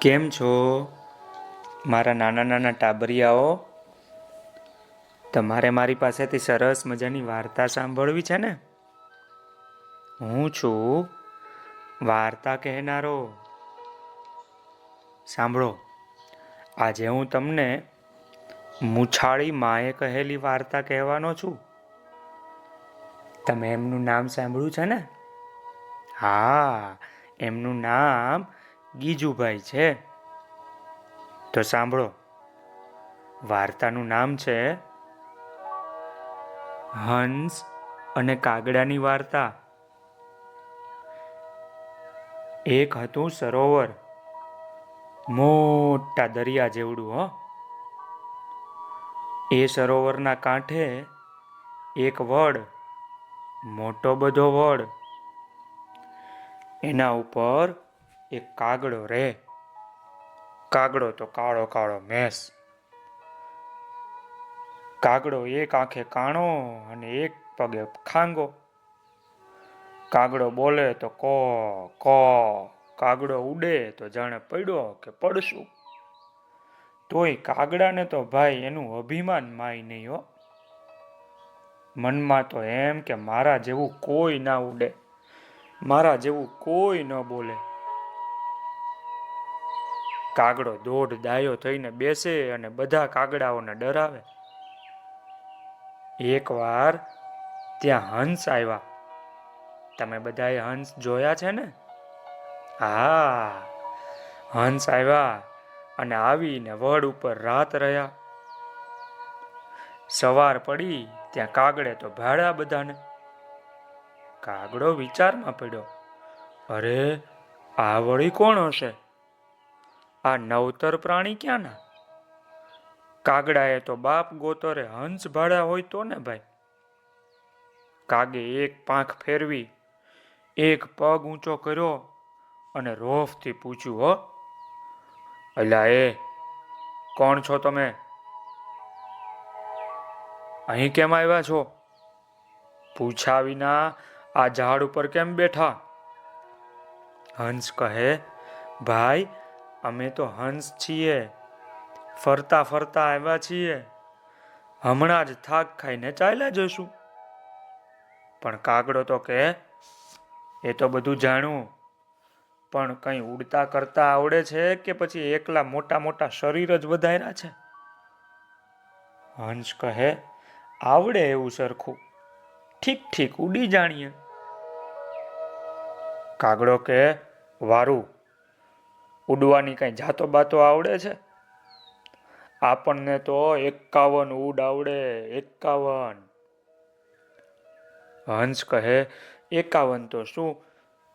કેમ છો? મારા નાના નાના ટાબરિયાઓ, તમારે મારી પાસેથી સરસ મજાની વાર્તા સાંભળવી છે ને? હું છું વાર્તા કહેનારો. સાંભળો, આજે હું તમને મુછાળી માએ કહેલી વાર્તા કહેવાનો છું. તમે એમનું નામ સાંભળ્યું છે ને? હા, એમનું નામ ગીજુભાઈ છે. તો સાંભળો. વાર્તાનું નામ છે હંસ અને કાગડાની વાર્તા. એક હતું સરોવર, મોટા દરિયા જેવડું, હો. એ સરોવરના કાંઠે એક વડ, મોટો બધો વડ, એના ઉપર એક કાગડો રે. કાગડો તો કાળો કાળો મેસ. કાગડો એક આંખે કાણો અને એક પગે ખાંગો. કાગડો બોલે તો કો કો. કાગડો ઉડે તો જાણે પડ્યો કે પડશું. તોય કાગડાને તો ભાઈ એનું અભિમાન માય નહીં હો. મનમાં તો એમ કે મારા જેવું કોઈ ના ઉડે. મારા જેવું કોઈ ન બોલે. કાગડો દોઢ દાયો થઈને બેસે અને બધા કાગડાઓને ડરાવે. એકવાર ત્યાં હંસ આવ્યા. તમે બધાએ હંસ જોયા છે ને? હા, હંસ આવ્યા અને આવીને વડ ઉપર રાત રહ્યા. સવાર પડી, ત્યાં કાગડે તો ભાડ્યા બધાને. કાગડો વિચારમાં પડ્યો, અરે, આ વળી કોણ હશે? આ નવતર પ્રાણી ક્યાંના? કાગડાએ તો બાપ ગોતરે હંસ ભાડા હોય તો ને ભાઈ? કાગે એક પાંખ ફેરવી, એક પગ ઊંચો કર્યો અને રોફથી પૂછ્યું, હો અલા એ, કોણ છો તમે? અહીં કેમ આવ્યા છો? પૂછ્યા વિના આ ઝાડ ઉપર કેમ બેઠા? હંસ કહે, ભાઈ અમે તો હંસ છીએ. ફરતા ફરતા આવ્યા છીએ. હમણાં જ થાક ખાઈને ચાલ્યા જશું. પણ કાગડો તો કે, એ તો બધું જાણું. પણ કંઈ ઉડતા કરતા આવડે છે કે પછી એકલા મોટા મોટા શરીર જ વધાર્યા છે? હંસ કહે, આવડે એવું સરખું. ઠીક ઠીક ઉડી જાણીએ. કાગડો કે, વારું ઉડવાની કાંઈ જાતો બાતો આવડે છે? આપણને તો એકાવન ઉડ આવડે, એકાવન. હંસ કહે, એકાવન તો શું?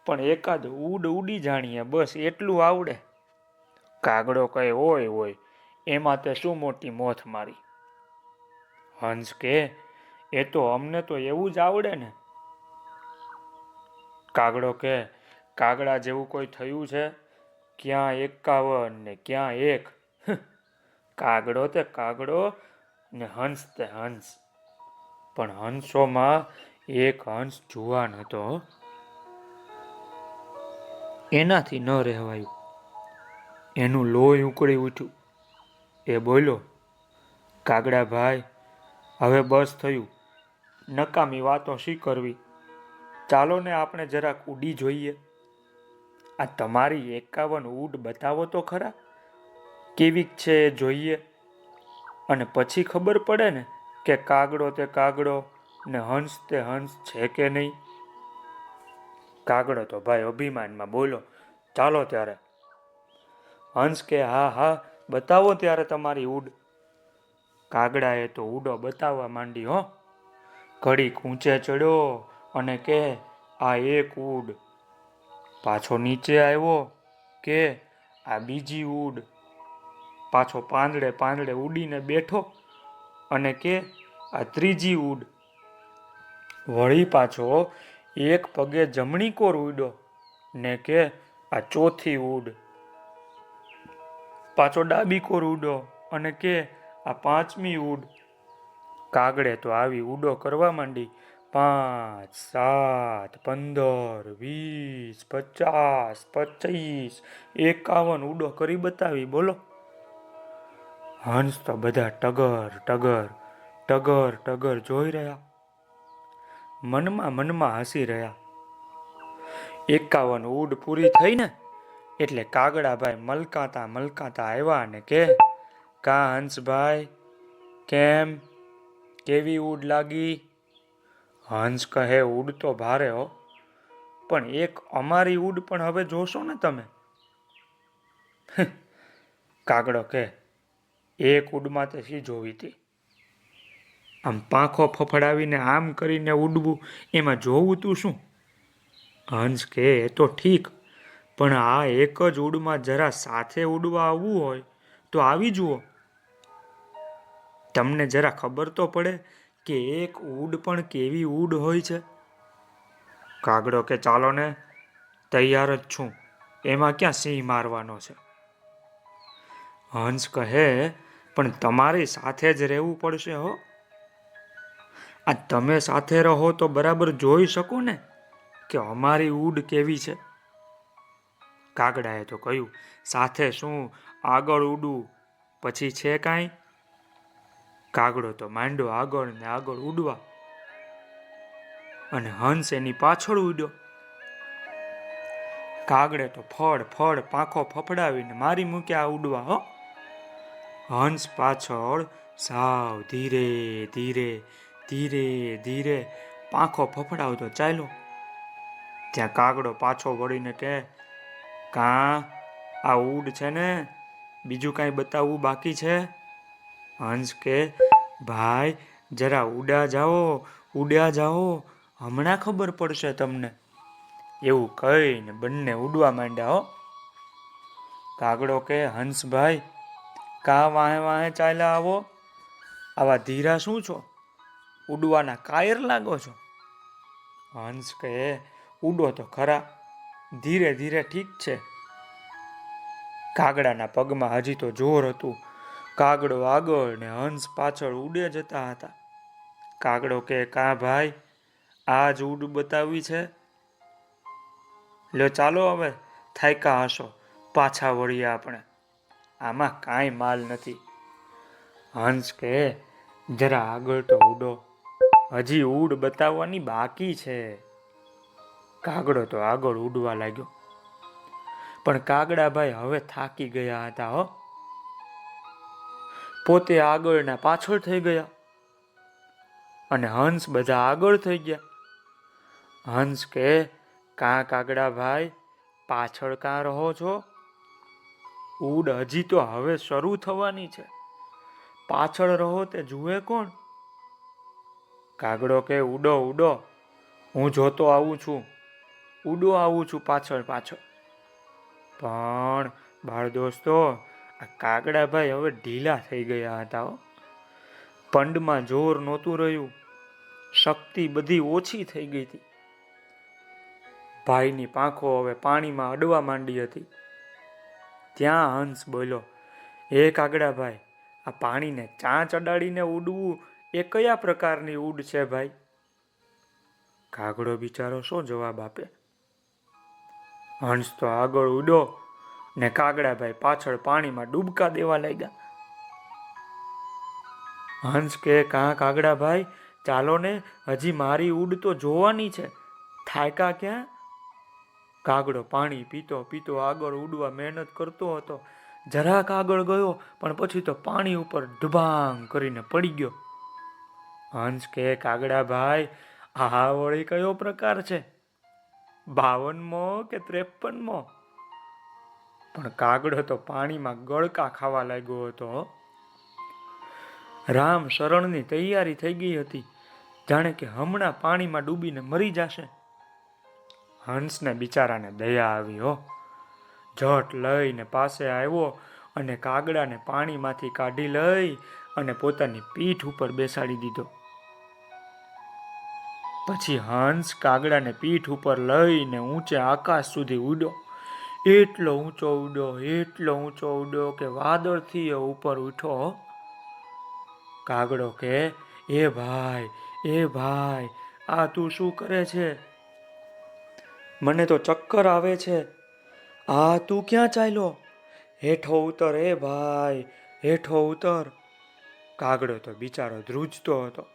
પણ એકાદ ઉડ ઉડી જાણીએ, બસ એટલું આવડે. કાગડો કહે હોય હોય એમાં તે શું મોટી મોથ મારી? હંસ કે એ તો અમને તો એવું જ આવડે ને. કાગડો કે કાગડા જેવું કોઈ થયું છે? ક્યાં એકાવન ને ક્યાં એક? કાગડો તે કાગડો ને હંસ તે હંસ. પણ હંસોમાં એક હંસ જુવાન હતો એનાથી ન રહેવાયું. એનું લોહી ઉકળી ઉઠ્યું. એ બોલ્યો, કાગડા ભાઈ, હવે બસ થયું. નકામી વાતો શી કરવી? ચાલો ને આપણે જરાક ઉડી જોઈએ. આ તમારી એકાવન ઉડ બતાવો તો ખરા? કેવીક છે એ જોઈએ. અને પછી ખબર પડે ને કે કાગડો તે કાગડો ને હંસ તે હંસ છે કે નહીં? કાગડો તો ભાઈ અભિમાનમાં બોલો. ચાલો ત્યારે. હંસ કે હા હા, બતાવો ત્યારે તમારી ઉડ કાગડાએ તો ઉડો બતાવવા માંડી, હો. ઘડીક ઊંચે ચડ્યો અને કે આ એક ઉડ પાછો નીચે આવ્યો કે આ બીજી ઉડ પાછો પાંદડે પાંદડે ઉડીને બેઠો અને કે આ ત્રીજી ઉડ વળી પાછો એક પગે જમણી કોર ઉડ્યો ને કે આ ચોથી ઉડ પાછો ડાબી કોર ઉડો અને કે આ પાંચમી ઉડ કાગડે તો આવી ઉડો કરવા માંડી પાંચ, સાત, પંદર, વીસ, પચાસ પચીસ એકાવન ઉડો કરી બતાવી, બોલો. હંસ તો બધા ટગર ટગર ટગર ટગર જોઈ રહ્યા. મનમાં મનમાં હસી રહ્યા. એકાવન ઉડ પૂરી થઈ ને એટલે કાગડાભાઈ મલકાતા મલકાતા આવ્યા ને કે, કા હંસભાઈ, કેમ? કેવી ઉડ લાગી? હંસ કહે, ઉડ તો ભારે હો, પણ એક અમારી ઉડ પણ હવે જોશો ને તમે. કાગડો કે એક ઉડમાં તે શી જોવી હતી આમ પાંખો ફફડાવીને આમ કરીને ઉડવું, એમાં જોવું તું શું? હંસ કે એ તો ઠીક, પણ આ એક જ ઉડમાં જરા સાથે ઉડવા આવવું હોય તો આવી જુઓ. તમને જરા ખબર તો પડે કે એક ઉડ પણ કેવી ઉડ હોય છે? કાગડો કે ચાલો ને, તૈયાર જ છું. એમાં ક્યાં સિંહ મારવાનો છે? હંસ કહે, પણ તમારી સાથે જ રહેવું પડશે હો. આ તમે સાથે રહો તો બરાબર જોઈ શકો ને કે અમારી ઉડ કેવી છે. કાગડાએ તો કહ્યું, સાથે શું? આગળ ઉડું પછી છે કાંઈ? કાગડો તો માંડો આગળ ને આગળ ઉડવા. અને હંસ એની પાછળ ઉડ્યો. કાગડે તો ફળ ફળ પાંખો ફફડાવીને મારી મૂક્યા ઉડવા, હો. હંસ પાછળ સાવ ધીરે ધીરે ધીરે ધીરે પાંખો ફફડાવતો ચાલ્યો. ત્યાં કાગડો પાછો વળીને કે કાં, આ ઉડ છે ને? બીજું કાંઈ બતાવવું બાકી છે? હંસ કે, ભાઈ, જરા ઉડા જાઓ ઉડ્યા જાઓ, હમણાં ખબર પડશે તમને. એવું કહીને બંને ઉડવા માંડ્યા હો. કાગડો કે, હંસભાઈ, કા વાહે વાહે ચાલ્યા આવો? આવા ધીરા શું છો? ઉડવાના કાયર લાગો છો? હંસ કે, ઉડો તો ખરા, ધીરે ધીરે ઠીક છે. કાગડાના પગમાં હજી તો જોર હતું. કાગડો આગળ ને હંસ પાછળ ઉડે જતા હતા. કાગડો કે, કા ભાઈ આ જ ઉડ બતાવી છે? લ્યો, ચાલો હવે, થાયકા હશો, પાછા વળીએ આપણે. આમાં કાંઈ માલ નથી. હંસ કે, જરા આગળ તો ઉડો. હજી ઉડ બતાવવાની બાકી છે. કાગડો તો આગળ ઉડવા લાગ્યો. પણ કાગડાભાઈ હવે થાકી ગયા હતા, હો. પોતે આગળના પાછળ થઈ ગયા. અને હંસ બધા આગળ થઈ ગયા. હંસ કે, કાં કાગડા ભાઈ, પાછળ કાં રહો છો? ઉડ હજી તો હવે શરૂ થવાની છે. પાછળ રહો તે જુએ કોણ? કાગડો કે ઉડો ઉડો હું જોતો આવું છું. ઉડો આવું છું પાછળ પાછળ. પણ બાળ દોસ્તો આ કાગડાભાઈ હવે ઢીલા થઈ ગયા હતા. પંડમાં જોર નહોતું રહ્યું. શક્તિ બધી ઓછી થઈ ગઈ હતી. ભાઈની પાંખો હવે પાણીમાં અડવા માંડી હતી. ત્યાં હંસ બોલ્યો, હે કાગડાભાઈ, આ પાણીને ચાંચ અડાડીને ઉડવું એ કયા પ્રકારની ઉડ છે ભાઈ? કાગડો બિચારો શું જવાબ આપે? હંસ તો આગળ ઉડ્યો. ને કાગડાભાઈ પાછળ પાણીમાં ડૂબકા દેવા લાગ્યા. હંસ કે, કાં કાગડાભાઈ, ચાલો ને, હજી મારી ઉડ તો જોવાની છે. થાયકા ક્યાં? કાગડો પાણી પીતો પીતો આગળ ઉડવા મહેનત કરતો હતો. જરાક આગળ ગયો, પણ પછી તો પાણી ઉપર ઢબાંગ કરીને પડી ગયો. હંસ કે, કાગડાભાઈ, આ વળી કયો પ્રકાર છે? બાવનમો કે ત્રેપનમો? પણ કાગડો તો પાણીમાં ગળકા ખાવા લાગ્યો હતો. રામ શરણની તૈયારી થઈ ગઈ હતી. જાણે કે હમણાં પાણીમાં ડૂબીને મરી જશે. હંસને બિચારાને દયા આવી, હો. જટ લઈને પાસે આવ્યો અને કાગડાને પાણીમાંથી કાઢી લઈ અને પોતાની પીઠ ઉપર બેસાડી દીધો. પછી હંસ કાગડાને પીઠ ઉપર લઈને ઊંચે આકાશ સુધી ઉડ્યો. એટલો ઊંચો ઉડ્યો, એટલો ઊંચો ઉડ્યો કે વાદળથી એ ઉપર ઉઠો. કાગડો કે, એ ભાઈ એ ભાઈ, આ તું શું કરે છે? મને તો ચક્કર આવે છે, આ તું ક્યાં ચાલ્યો? હેઠો ઉતર, એ ભાઈ, હેઠો ઉતર. કાગડો તો બિચારો ધ્રુજતો હતો.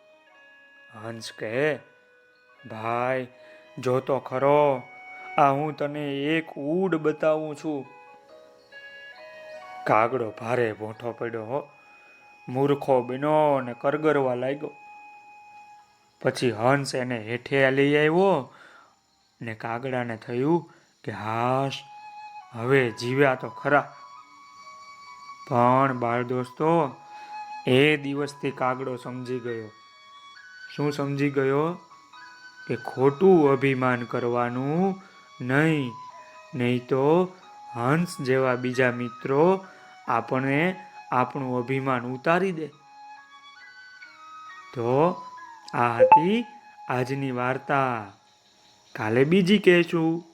હંસ કહે ભાઈ, જોતો ખરો આ હું તને એક ઉડ બતાવું છું. કાગડો ભારે ભોંઠો પડ્યો હો. મૂર્ખો બનો અને કરગરવા લાગ્યો. પછી હંસ એને હેઠે લઈ આવ્યો ને કાગડાને થયું કે હાશ, હવે જીવ્યા તો ખરા. પણ બાળ દોસ્તો, એ દિવસથી કાગડો સમજી ગયો. શું સમજી ગયો? કે ખોટું અભિમાન કરવાનું નહીં. નહીં તો હંસ જેવા બીજા મિત્રો આપણે આપણું અભિમાન ઉતારી દે. તો આ હતી આજની વાર્તા. કાલે બીજી કહેશું.